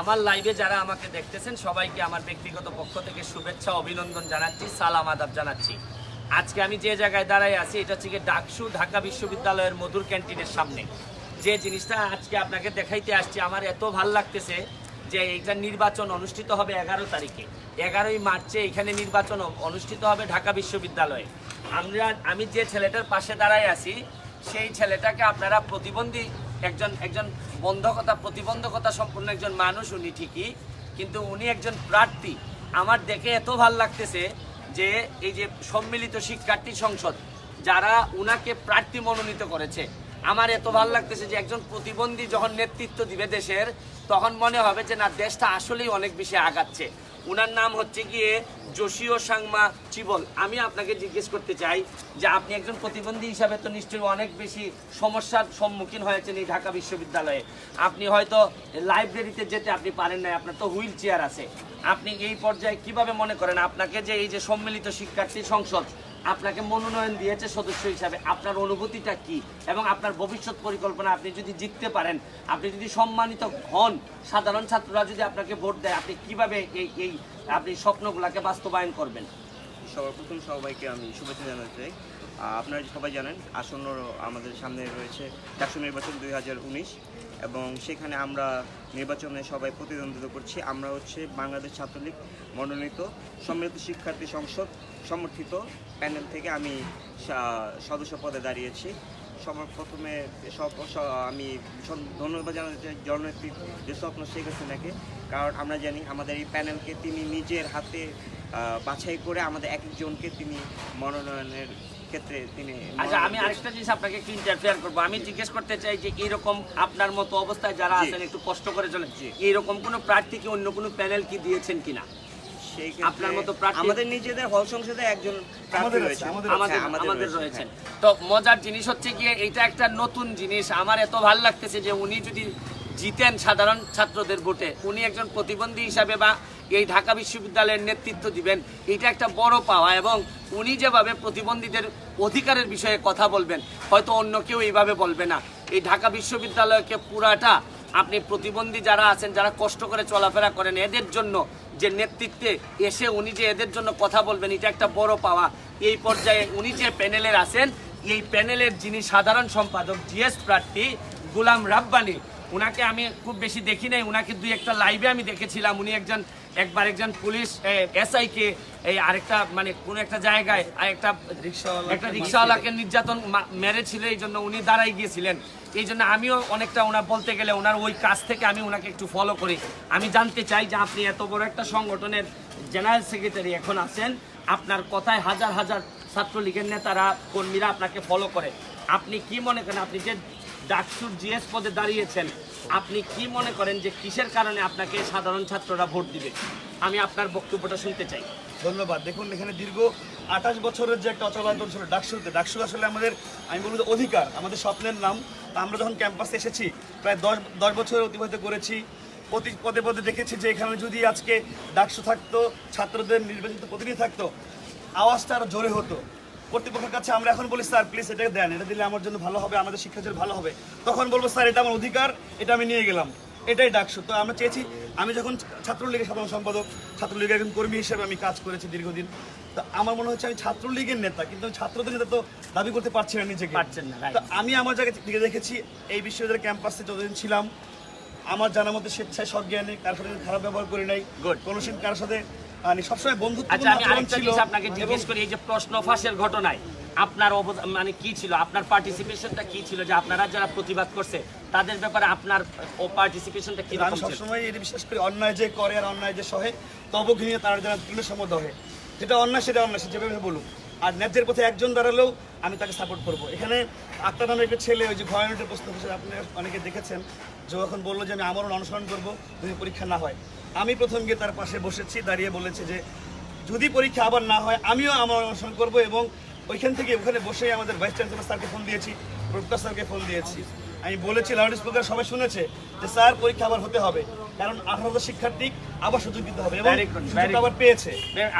আমার লাইভে যারা আমাকে দেখতেছেন, সবাইকে আমার ব্যক্তিগত পক্ষ থেকে শুভেচ্ছা, অভিনন্দন জানাচ্ছি, সালাম, আদাব জানাচ্ছি। আজকে আমি যে জায়গায় দাঁড়াই আছি, এটা হচ্ছে ডাকসু ঢাকা বিশ্ববিদ্যালয়ের মধুর ক্যান্টিনের সামনে। যে জিনিসটা আজকে আপনাকে দেখাইতে আসছি, আমার এত ভালো লাগতেছে যে এইটা নির্বাচন অনুষ্ঠিত হবে এগারো তারিখে। এগারোই মার্চে এখানে নির্বাচন অনুষ্ঠিত হবে ঢাকা বিশ্ববিদ্যালয়ে। আমরা, আমি যে ছেলেটার পাশে দাঁড়াই আছি, সেই ছেলেটাকে আপনারা প্রতিবন্ধী একজন একজন বন্ধকতা, প্রতিবন্ধকতা সম্পূর্ণ একজন মানুষ উনি ঠিকই, কিন্তু উনি একজন প্রার্থী। আমার দেখে এত ভালো লাগতেছে যে এই যে সম্মিলিত শিক্ষার্থী সংসদ, যারা উনাকে প্রার্থী মনোনীত করেছে, আমার এত ভালো লাগতেছে যে একজন প্রতিবন্ধী যখন নেতৃত্ব দিবে দেশের, তখন মনে হবে যে না, দেশটা আসলেই অনেক বেশি আগাচ্ছে। উনার নাম হচ্ছে গিয়ে যোশীয় সাংমা চিবল। আমি আপনাকে জিজ্ঞেস করতে চাই যে আপনি একজন প্রতিবন্ধী হিসাবে তো নিশ্চয়ই অনেক বেশি সমস্যার সম্মুখীন হয়েছেন এই ঢাকা বিশ্ববিদ্যালয়ে। আপনি হয়তো লাইব্রেরিতে যেতে আপনি পারেন না আপনার তো হুইল চেয়ার আছে। আপনি এই পর্যায়ে কীভাবে মনে করেন আপনাকে যে এই যে সম্মিলিত শিক্ষার্থী সংসদ আপনাকে মনোনয়ন দিয়েছে সদস্য হিসাবে। আপনার অনুভূতিটা কি? এবং আপনার ভবিষ্যৎ পরিকল্পনা আপনি যদি জিততে পারেন, আপনি যদি সম্মানিত হন, সাধারণ ছাত্ররা যদি আপনাকে ভোট দেয়, আপনি কীভাবে এই এই, আপনি স্বপ্নগুলোকে বাস্তবায়ন করবেন? সর্বপ্রথম সবাইকে আমি শুভেচ্ছা জানাতে চাই। আপনারা সবাই জানেন, আসন্ন আমাদের সামনে রয়েছে ডাকসু নির্বাচন দুই হাজার উনিশ এবং সেখানে আমরা নির্বাচনে সবাই প্রতিদ্বন্দ্বিতা করছি। আমরা হচ্ছে বাংলাদেশ ছাত্রলীগ মনোনীত সম্মিলিত শিক্ষার্থী সংসদ সমর্থিত প্যানেল থেকে আমি সদস্য পদে দাঁড়িয়েছি। সবার প্রথমে আমি ধন্যবাদ জানাতে চাই জননেত্রী যে স্বপ্ন শেখ হাসিনাকে। কারণ আমরা জানি আমাদের এই প্যানেলকে তিনি নিজের হাতে বাছাই করে আমাদের এক একজনকে তিনি মনোনয়নের ক্ষেত্রে তিনি আচ্ছা আমি আরেকটা জিনিস আপনাকে একটু ইন্টারফেয়ার করব। আমি জিজ্ঞেস করতে চাই যে এরকম আপনার মতো অবস্থায় যারা আছেন একটু কষ্ট করে চলেন। এরকম কোনো প্রার্থীকে অন্য কোনো প্যানেল কি দিয়েছেন কিনা? আপনার মতো আমাদের নিজেদের হল সংসদে একজন আমাদের আছে, রয়েছে। আমাদের আমাদের হ্যাঁ, রয়েছেন হ্যাঁ। তো মজার জিনিস হচ্ছে গিয়ে এটা একটা নতুন জিনিস। আমার এত ভালো লাগতেছে যে উনি যদি জিতেন সাধারণ ছাত্রদের ভোটে উনি একজন প্রতিবন্ধী হিসাবে বা এই ঢাকা বিশ্ববিদ্যালয়ের নেতৃত্ব দিবেন, এটা একটা বড় পাওয়া এবং উনি যেভাবে প্রতিবন্ধীদের অধিকারের বিষয়ে কথা বলবেন, হয়তো অন্য কেউ এইভাবে বলবে না। এই ঢাকা বিশ্ববিদ্যালয়কে পুরাটা আপনি প্রতিবন্ধী যারা আছেন, যারা কষ্ট করে চলাফেরা করেন, এদের জন্য যে নেতৃত্বে এসে উনি যে এদের জন্য কথা বলবেন, এটা একটা বড় পাওয়া। এই পর্যায়ে উনি যে প্যানেলের আছেন, এই প্যানেলের যিনি সাধারণ সম্পাদক, জিএস প্রার্থী গুলাম রাব্বানি, উনাকে আমি খুব বেশি দেখি নাই, উনাকে দুই একটা লাইভে আমি দেখেছিলাম। উনি একজন একবার একজন পুলিশ এসআই কে এই আরেকটা মানে কোন একটা জায়গায় একটা একটা রিক্সাওয়ালাকে নির্যাতন মেরেছিল এই জন্য উনি দাঁড়াই গিয়েছিলেন। এই জন্য আমিও অনেকটা ওনার বলতে গেলে ওনার ওই কাজ থেকে আমি ওনাকে একটু ফলো করি। আমি জানতে চাই যে আপনি এত বড় একটা সংগঠনের জেনারেল সেক্রেটারি এখন আছেন। আপনার কথায় হাজার হাজার ছাত্রলীগের নেতারা কর্মীরা আপনাকে ফলো করে। আপনি কি মনে করেন আপনি যে ডাকসুর জিএস পদে দাঁড়িয়েছেন আপনি কি মনে করেন যে কিসের কারণে আপনাকে সাধারণ ছাত্ররা ভোট দিবে? আমি আপনার বক্তব্যটা শুনতে চাই। ধন্যবাদ। দেখুন, এখানে দীর্ঘ আঠাশ বছরের যে একটা অচলায়তন ছিল ডাকসুতে ডাকসু আসলে আমাদের, আমি বলব অধিকার, আমাদের স্বপ্নের নাম। আমরা যখন ক্যাম্পাসে এসেছি, প্রায় দশ দশ বছর অতিবাহিত করেছি। প্রতি পদে পদে দেখেছি যে এখানে যদি আজকে ডাকসু থাকতো, ছাত্রদের নির্বাচিত প্রতিনিধি থাকতো, আওয়াজটা আরও জোরে হতো। কর্তৃপক্ষের কাছে আমরা এখন বলি স্যার প্লিজ এটা দেন। এটা দিলে আমার জন্য ভালো হবে আমাদের শিক্ষার্থীর ভালো হবে। তখন বলব স্যার এটা আমার অধিকার এটা আমি নিয়ে গেলাম। এটাই ডাকসু। তো আমরা চেয়েছি আমি যখন ছাত্রলীগের সাধারণ সম্পাদক ছাত্রলীগের একজন কর্মী হিসেবে আমি কাজ করেছি দীর্ঘদিন তো আমার মনে হচ্ছে আমি ছাত্রলীগের নেতা কিন্তু আমি ছাত্রদের নেতা তো দাবি করতে পারছি না নিজেকে। পারছেন না. তো আমি আমার জায়গা থেকে দেখেছি এই বিশ্ববিদ্যালয়ের ক্যাম্পাসে যতদিন ছিলাম আমার জানা মধ্যে স্বেচ্ছায় সজ্ঞানে কারোর সাথে খারাপ ব্যবহার করি নাই. কোনো কারোর সাথে মানে সবসময় বন্ধুত্ব আচ্ছা আমি আরেকটা জিনিস আপনাকে জিজ্ঞেস করি এই যে প্রশ্ন ফাঁসের ঘটনায় আপনার মানে কি ছিল? আপনার পার্টিসিপেশনটা কি ছিল? যে আপনারা যারা প্রতিবাদ করছে তাদের ব্যাপারে আপনার ও পার্টিসিপেশনটা কি রকম ছিল? সবসময় বিশ্বাস করি অন্যায় যে করে আর অন্যায় যে সহে তব তার যেটা অন্যায় সেটা অন্যায় যেভাবে বলুক। আর ন্যায্যের পথে একজন দাঁড়ালেও আমি তাকে সাপোর্ট করব। এখানে আক্তার নামে একটা ছেলে ওই যে ভয়ানটের প্রশ্ন আপনি অনেকে দেখেছেন যে ও এখন বলল যে আমি আমারও অনুসরণ করব যদি পরীক্ষা না হয়। আমি প্রথম গিয়ে তার পাশে বসেছি দাঁড়িয়ে বলেছে যে যদি পরীক্ষা আবার না হয় আমিও আমার অনুসরণ করব এবং ওইখান থেকে ওখানে বসেই আমাদের ভাইস চ্যান্সেলর স্যারকে ফোন দিয়েছি প্রক্টর স্যারকে ফোন দিয়েছি। আমি বলেছি লাউড স্পিকার সবাই শুনেছে যে স্যার পরীক্ষা আবার হতে হবে কারণ আঠারো শিক্ষার্থী আবার সুযোগ দিতে হবে এবং. আবার পেয়েছে।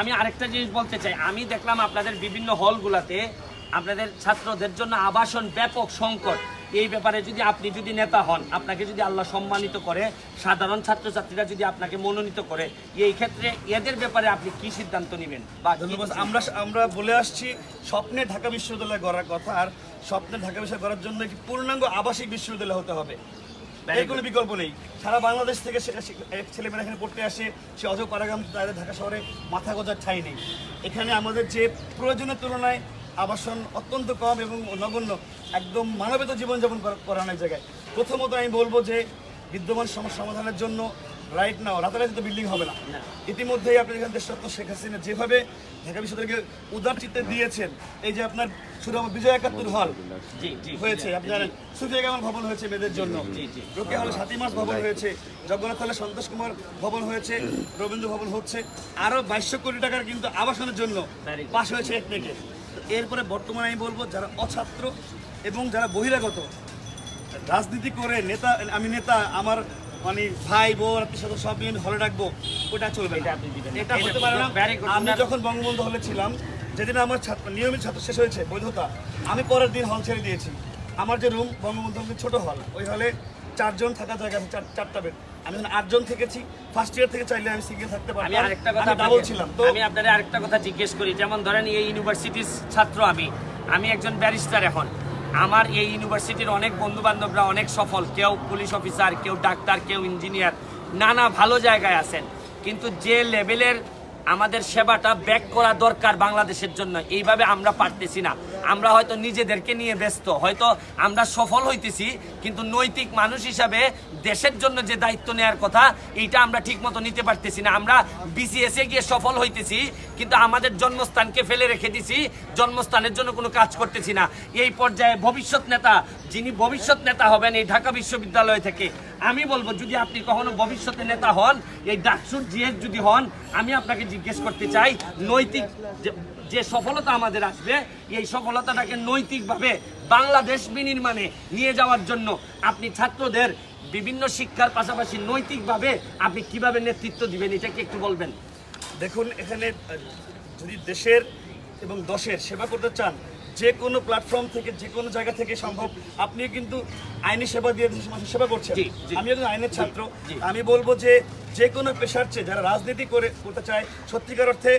আমি আরেকটা জিনিস বলতে চাই আমি দেখলাম আপনাদের বিভিন্ন হলগুলাতে আপনাদের ছাত্রদের জন্য আবাসন ব্যাপক সংকট। এই ব্যাপারে যদি আপনি যদি নেতা হন আপনাকে যদি আল্লাহ সম্মানিত করে সাধারণ ছাত্রছাত্রীরা যদি আপনাকে মনোনীত করে এই ক্ষেত্রে এদের ব্যাপারে আপনি কি সিদ্ধান্ত নেবেন? বা ধন্যবাদ। আমরা আমরা বলে আসছি স্বপ্নে ঢাকা বিশ্ববিদ্যালয় গড়ার কথা আর স্বপ্নে ঢাকা বিশ্ববিদ্যালয় গড়ার জন্য একটি পূর্ণাঙ্গ আবাসিক বিশ্ববিদ্যালয় হতে হবে? এর কোনো বিকল্প নেই। সারা বাংলাদেশ থেকে ছেলেমেয়েরা এখানে পড়তে আসে সে অজয় পারাগাম তাদের ঢাকা শহরে মাথা গোজার ঠাঁই নেই। এখানে আমাদের যে প্রয়োজনের তুলনায় আবাসন অত্যন্ত কম এবং নগণ্য। একদম মানবিত জীবনযাপন করা- করা অনেক জায়গায়। প্রথমত আমি বলব যে বিদ্যমান সমস্যা সমাধানের জন্য রাইট নাও রাতারাতি তো বিল্ডিং হবে না। ইতিমধ্যেই আপনি এখানে দেশরত্ন শেখ হাসিনা যেভাবে ঢাকা বিশ্ববিদ্যালয়কে উদার চিত্তে দিয়েছেন এই যে আপনার শুধু আমার বিজয় একাত্তর হল হয়েছে আপনার সুফিয়া কামাল ভবন হয়েছে মেয়েদের জন্য। রোকেয়া হলে সাতই মাস ভবন হয়েছে জগন্নাথ হলে সন্তোষ কুমার ভবন হয়েছে রবীন্দ্র ভবন হচ্ছে আরও বাইশশো কোটি টাকার কিন্তু আবাসনের জন্য. পাশ হয়েছে এক একনেকে এরপরে বর্তমানে আমি বলব যারা অছাত্র এবং যারা বহিরাগত রাজনীতি করে নেতা আমি নেতা আমার মানে ভাই বোন আত্মীয় স্বজন সব নিয়ে হলে রাখব ওটা চলবে এটা হতে পারে না। আমি যখন বঙ্গবন্ধু হলে ছিলাম যেদিন আমার ছাত্র নিয়মিত ছাত্র শেষ হয়েছে বৈধতা আমি পরের দিন হল ছেড়ে দিয়েছি। আমার যে রুম বঙ্গবন্ধু ছোট হল ওই হলে চারজন থাকা জায়গা আছে চার- চারটা বেড আমি যখন আটজন থেকেছি। ফার্স্ট ইয়ার থেকে চাইলে আমি সিঙ্গেল থাকতে পারি আমি আরেকটা কথা ডাবল ছিলাম তো আমি আপনাদের আরেকটা কথা জিজ্ঞেস করি। যেমন ধরেন এই ইউনিভার্সিটির ছাত্র আমি। আমি একজন ব্যারিস্টার এখন। আমার এই ইউনিভার্সিটির অনেক বন্ধু বান্ধবরা অনেক সফল। কেউ পুলিশ অফিসার কেউ ডাক্তার কেউ ইঞ্জিনিয়ার নানা ভালো জায়গায় আছেন। কিন্তু যে লেভেলের আমাদের সেবাটা ব্যাক করা দরকার বাংলাদেশের জন্য এইভাবে আমরা পারতেছি না। আমরা হয়তো নিজেদেরকে নিয়ে ব্যস্ত। হয়তো আমরা সফল হইতেছি, কিন্তু নৈতিক মানুষ হিসাবে দেশের জন্য যে দায়িত্ব নেওয়ার কথা, এইটা আমরা ঠিকমতো নিতে পারতেছি না। আমরা বিসিএস গিয়ে সফল হইতেছি, কিন্তু আমাদের জন্মস্থানকে ফেলে রেখে দিছি, জন্মস্থানের জন্য কোনো কাজ করতেছি না। এই পর্যায়ে ভবিষ্যৎ নেতা, যিনি ভবিষ্যৎ নেতা হবেন এই ঢাকা বিশ্ববিদ্যালয় থেকে, আমি বলব, যদি আপনি কখনো ভবিষ্যতে নেতা হন, এই ডাকসুর জিএস যদি হন, আমি আপনাকে জিজ্ঞেস করতে চাই, নৈতিক যে- সফলতা আমাদের আসবে, এই সফলতাটাকে নৈতিকভাবে বাংলাদেশ বিনির্মাণে নিয়ে যাওয়ার জন্য আপনি ছাত্রদের বিভিন্ন শিক্ষার পাশাপাশি নৈতিকভাবে আপনি কীভাবে নেতৃত্ব দিবেন এটা কি একটু বলবেন? দেখুন এখানে যদি দেশের এবং দশের সেবা করতে চান যে কোনো প্ল্যাটফর্ম থেকে যে কোনো জায়গা থেকে সম্ভব আপনিও কিন্তু আইনি সেবা দিয়ে মানুষের সেবা করছেন। আমি একজন আইনের ছাত্র। আমি বলব যে যে কোনো পেশার চেয়ে যারা রাজনীতি করে করতে চায় সত্যিকার অর্থে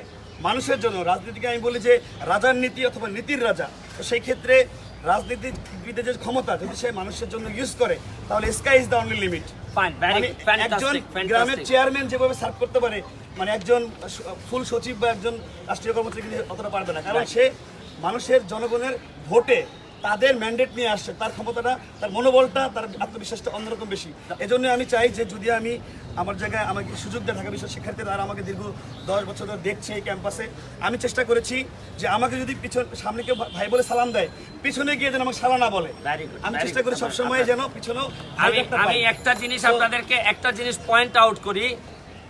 মানুষের জন্য। রাজনীতিকে আমি বলি যে রাজার নীতি অথবা নীতির রাজা। তো সেই ক্ষেত্রে রাজনীতিবিদের যে ক্ষমতা যদি সে মানুষের জন্য ইউজ করে তাহলে sky is the only limit একজন গ্রামের চেয়ারম্যান যেভাবে সার্ভ করতে পারে মানে একজন ফুল সচিব বা একজন রাষ্ট্রীয় কর্মচারী কিন্তু অতটা পারবে না। কারণ সে মানুষের জনগণের ভোটে তাদের ম্যান্ডেট নিয়ে আসছে তার ক্ষমতাটা তার মনোবলটা তার আত্মবিশ্বাসটা অন্যরকম বেশি। এজন্য আমি চাই যে যদি আমি আমার জায়গায় আমাকে সুযোগ দেয় ঢাকা বিশ্ব শিক্ষার্থীরা আর আমাকে দীর্ঘ দশ বছর ধরে দেখছে এই ক্যাম্পাসে। আমি চেষ্টা করেছি যে আমাকে যদি পিছন সামনে কেউ ভাই বলে সালাম দেয় পিছনে গিয়ে যেন আমাকে সালা না বলে। আমি চেষ্টা করি সবসময় যেন পিছনেও আমি একটা জিনিস আপনাদেরকে একটা জিনিস পয়েন্ট আউট করি।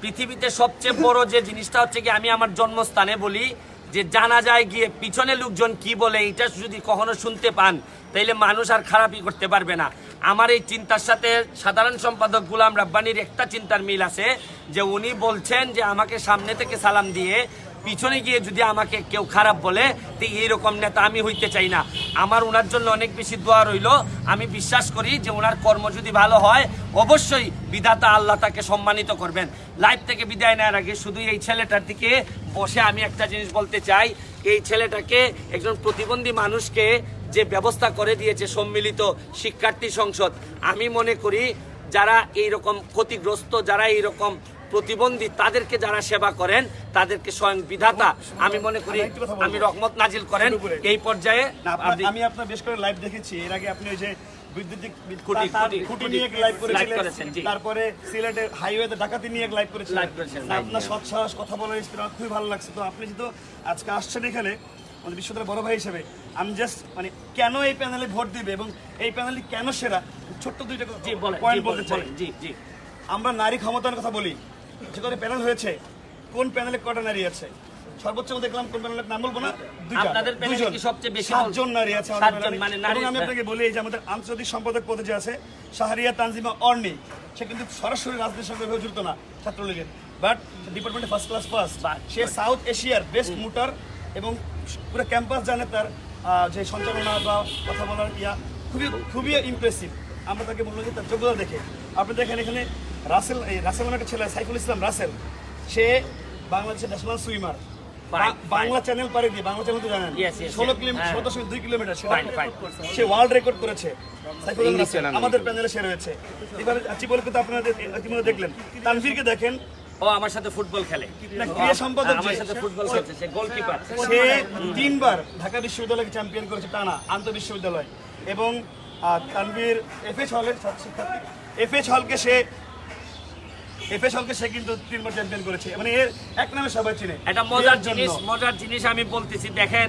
পৃথিবীতে সবচেয়ে বড় যে জিনিসটা হচ্ছে কি আমি আমার জন্মস্থানে বলি যে জানা যায় গিয়ে পিছনে লোকজন কি বলে, এটা যদি কখনো শুনতে পান, তাইলে মানুষ আর খারাপই করতে পারবে না। আমার এই চিন্তার সাথে সাধারণ সম্পাদক গুলাম রাব্বানির একটা চিন্তার মিল আছে, যে উনি বলছেন যে আমাকে সামনে থেকে সালাম দিয়ে পিছনে গিয়ে যদি আমাকে কেউ খারাপ বলে, তো এইরকম নেতা আমি হইতে চাই না। আমার ওনার জন্য অনেক বেশি দোয়া রইল। আমি বিশ্বাস করি যে ওনার কর্ম যদি ভালো হয়, অবশ্যই বিধাতা আল্লাহ তাকে সম্মানিত করবেন। লাইফ থেকে বিদায় নেওয়ার আগে শুধু এই ছেলেটার দিকে বসে আমি একটা জিনিস বলতে চাই। এই ছেলেটাকে একজন প্রতিবন্ধী মানুষকে যে ব্যবস্থা করে দিয়েছে সম্মিলিত শিক্ষার্থী সংসদ, আমি মনে করি যারা এইরকম ক্ষতিগ্রস্ত, যারা এইরকম প্রতিবন্ধী তাদেরকে যারা সেবা করেন তাদেরকে স্বয়ং বিধাতা আমি মনে করি আমি রহমত নাজিল করেন এই পর্যায়ে আমি আপনার বেশ করে লাইভ দেখেছি। এর আগে আপনি ওই যে বৈদ্যুতিক খুঁটি, তার- খুঁটি, খুঁটি খুঁটি নিয়ে লাইভ করেছিলেন। তারপরে সিলেটের হাইওয়েতে ডাকাতি নিয়ে লাইভ করেছিলেন। Live করেছেন, না, live, আপনার সৎসাহস কথা বলার আমার খুবই ভালো লাগছে। তো আপনি যেহেতু আজকে আসছেন এখানে আমাদের বিশ্ববিদ্যালয়ের বড় ভাই হিসেবে আমি জাস্ট মানে কেন এই প্যানেলে ভোট দিবে এবং এই কেন সেরা? ছোট্ট দুইটা পয়েন্ট বলতে চাই। জি জি। আমরা নারী ক্ষমতার কথা বলি। যে করে প্যানেল হয়েছে কোন প্যানেলে কটা নারী আছে? সর্বোচ্চ দেখলাম কোন প্যানেলের নাম বলব না? দুইটা। আপনাদের প্যানেলে কি সবচেয়ে বেশি সাতজন নারী আছে সাতজন, মানে নারী- আমি আপনাকে বলি এই যে আমাদের আন্তর্জাতিক সম্পাদক পদে যে আছে শাহরিয়া তানজিমা অর্নি সে কিন্তু সরাসরি রাজনীতির সঙ্গে যুক্ত না ছাত্রলীগের। বাট ডিপার্টমেন্টে ফার্স্ট ক্লাস ফার্স্ট সে সাউথ এশিয়ার বেস্ট মুটার এবং পুরো ক্যাম্পাস জানে তার যে সঞ্চালনা বা কথা বলার ইয়া। খুবই খুবই ইমপ্রেসিভ আমরা তাকে বললাম যে তার যোগ্যতা দেখে। আপনি দেখেন এখানে রাসেল এই রাসেল নামে একটা ছেলে সাইফুল ইসলাম রাসেল সে বাংলাদেশের ন্যাশনাল সুইমার বাংলা চ্যানেল পারে দিয়ে বাংলা চ্যানেল তো জানেন। ষোলো কিলোমিটার হ্যাঁ। ষোলো দশমিক দুই কিলোমিটার. সে ওয়ার্ল্ড রেকর্ড করেছে। আমাদের প্যানেলে সে রয়েছে। এবার চিবল কিন্তু আপনারা ইতিমধ্যে দেখলেন। তানভীরকে দেখেন। ও আমার সাথে ফুটবল খেলে। না, ক্রীড়া সম্পাদক আমার সাথে ফুটবল খেলছে সে গোলকিপার সে তিনবার ঢাকা বিশ্ববিদ্যালয়কে চ্যাম্পিয়ন করেছে টানা আন্তঃ বিশ্ববিদ্যালয় এবং তানভীর এফএচ হলের শিক্ষার্থী। এফএচ হলকে সে এফএচ হলকে সে কিন্তু তিনবার চ্যাম্পিয়ন করেছে। মানে এর এক নামে সবাই চিনে। একটা মজার জিনিস মজার জিনিস আমি বলতেছি দেখেন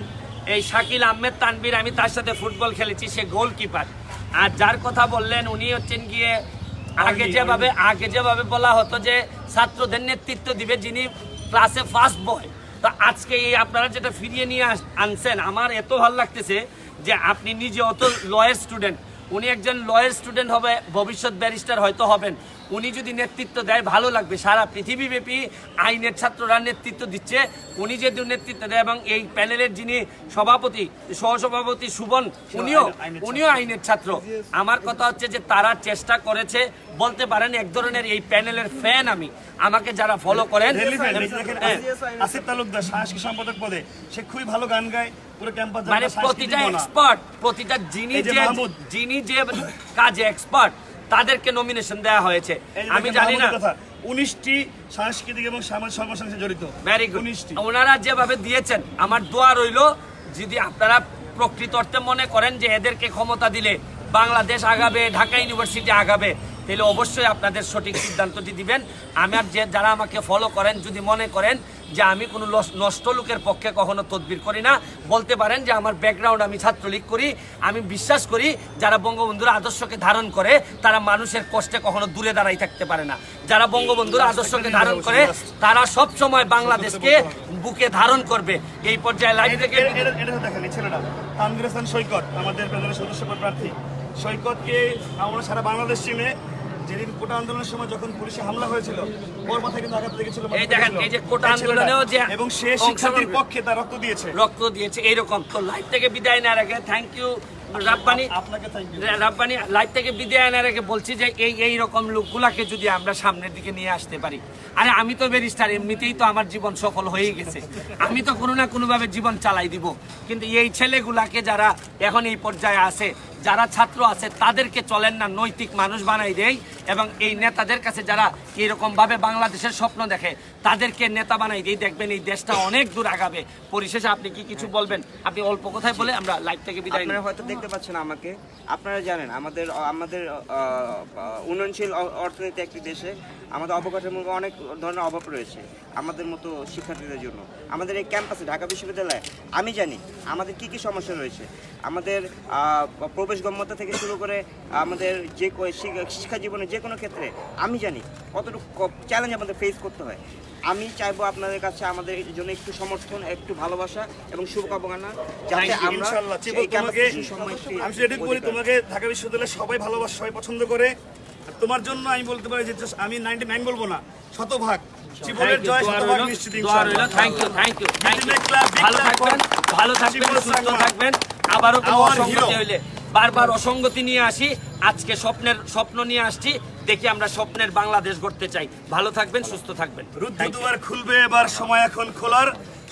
এই শাকিল আহমেদ তানভীর আমি তার সাথে ফুটবল খেলেছি সে গোলকিপার আর যার কথা বললেন উনি হচ্ছেন গিয়ে আগে যেভাবে আগে যেভাবে বলা হতো যে ছাত্রদের নেতৃত্ব দিবে যিনি ক্লাসে ফার্স্ট বয় তো আজকে এই আপনারা যেটা ফিরিয়ে নিয়ে আনছেন আমার এত ভালো লাগতেছে যে আপনি নিজে অত লয়ের স্টুডেন্ট উনি একজন লয়ের স্টুডেন্ট হবে, ভবিষ্যৎ ব্যারিস্টার হয়তো হবেন। উনি যদি নেতৃত্ব দেয় ভালো লাগবে। সারা পৃথিবীব্যাপী আইনের ছাত্ররা নেতৃত্ব দিচ্ছে। উনি যদি নেতৃত্ব দেয় এবং এই প্যানেলের যিনি সভাপতি সহসভাপতি সুবন উনিও উনিও আইনের ছাত্র। আমার কথা হচ্ছে যে তারা চেষ্টা করেছে বলতে পারেন এক ধরনের এই প্যানেলের ফ্যান আমি। আমাকে যারা ফলো করেন যে হ্যাঁ, আসিফ- তালুকদার সাংস্কৃতিক সম্পাদক পদে? সে খুবই ভালো গান গায় মানে প্রতিটা এক্সপার্ট প্রতিটা যিনি যে যে যিনি যে কাজে এক্সপার্ট তাদেরকে নমিনেশন দেওয়া হয়েছে। আমি জানি না। উনিশটি সাংস্কৃতিক এবং সামাজিক জড়িত। ভেরি গুড উনিশটি। ওনারা যেভাবে দিয়েছেন আমার দোয়া রইল যদি আপনারা প্রকৃত অর্থে মনে করেন যে এদেরকে ক্ষমতা দিলে বাংলাদেশ আগাবে ঢাকা ইউনিভার্সিটি আগাবে তাহলে অবশ্যই আপনাদের সঠিক সিদ্ধান্তটি দিবেন। আমার যে যারা আমাকে ফলো করেন যদি মনে করেন যে আমি কোনো নষ্ট লোকের পক্ষে কখনো তদবির করি না। বলতে পারেন যে আমার ব্যাকগ্রাউন্ড আমি ছাত্রলীগ করি, আমি বিশ্বাস করি যারা বঙ্গবন্ধুর আদর্শকে ধারণ করে, তারা মানুষের কষ্টে কখনো দূরে দাঁড়াই থাকতে পারে না। যারা বঙ্গবন্ধুর আদর্শকে ধারণ করে, তারা সব সময় বাংলাদেশকে বুকে ধারণ করবে। এই পর্যায়ে লাইভ থেকে সৈকত, আমাদের সদস্য প্রার্থী। সৈকতকে আমরা সারা বাংলাদেশ চিনে যেদিন কোটা আন্দোলনের সময় যখন পুলিশে হামলা হয়েছিল ওর মাথায় কিন্তু আঘাত লেগেছিল এই দেখেন, এই যে কোটা আন্দোলনেও যে এবং সে শিক্ষার্থীর পক্ষে তার রক্ত দিয়েছে। রক্ত দিয়েছে এইরকম। তো লাইভ থেকে বিদায় না রেখে থ্যাংক ইউ রাব্বানি আপনাকে থ্যাংক ইউ রাব্বানি লাইভ থেকে বিদায় আনার আগে বলছি যে এই এই রকম লোকগুলাকে যদি আমরা সামনের দিকে নিয়ে আসতে পারি। আরে আমি তো ব্যারিস্টার এমনিতেই তো আমার জীবন সফল হয়েই গেছে। আমি তো কোনো না কোনোভাবে জীবন চালাই দিব। কিন্তু এই ছেলেগুলাকে যারা এখন এই পর্যায়ে আছে যারা ছাত্র আছে তাদেরকে চলেন না নৈতিক মানুষ বানাই দেয় এবং এই নেতাদের কাছে যারা এরকম ভাবে বাংলাদেশের স্বপ্ন দেখে তাদেরকে নেতা বানাই দেয় দেখবেন এই দেশটা অনেক দূর আগাবে। পরিশেষে আপনি কি কিছু বলবেন? আপনি অল্প কথায় বলে আমরা লাইভ থেকে বিদায় আপনারা হয়তো দেখতে পাচ্ছেন আমাকে। আপনারা জানেন আমাদের আমাদের উন্নয়নশীল অর্থনীতি একটি দেশে আমাদের অবকাঠামোর অনেক ধরনের অভাব রয়েছে আমাদের মতো শিক্ষার্থীদের জন্য। আমাদের এই ক্যাম্পাসে ঢাকা বিশ্ববিদ্যালয়ে আমি জানি আমাদের কি কি সমস্যা রয়েছে। আমাদের আহ, প্রবেশগম্যতা থেকে শুরু করে আমাদের যে শিক্ষা- জীবনের যে কোনো ক্ষেত্রে আমি জানি কতটুকু চ্যালেঞ্জ আমাদের ফেস করতে হয়। আমি চাইব আপনাদের কাছে আমাদের জন্য একটু সমর্থন একটু ভালোবাসা এবং শুভকামনা যাতে আমরা আমি বলি তোমাকে ঢাকা বিশ্ববিদ্যালয়ে সবাই ভালোবাসে সবাই পছন্দ করে। তোমার জন্য আমি বলতে পারি যে আমি 99 বলব না শতভাগ। জীবনের জয় শতভাগ নিশ্চিত ইনশাআল্লাহ। Thank you thank you thank ভালো থাকবেন ভালো থাকবেন সুস্থ থাকবেন। আবারও কোনো অসঙ্গতি হইলে। বারবার অসঙ্গতি নিয়ে আসি আজকে স্বপ্নের স্বপ্ন নিয়ে আসছি দেখি আমরা স্বপ্নের বাংলাদেশ গড়তে চাই। ভালো থাকবেন সুস্থ থাকবেন। দুয়ার খুলবে এবার সময় এখন খোলার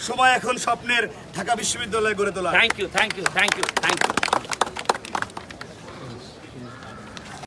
সময় এখন স্বপ্নের ঢাকা বিশ্ববিদ্যালয় গড়ে তোলা thank you thank you thank you thank you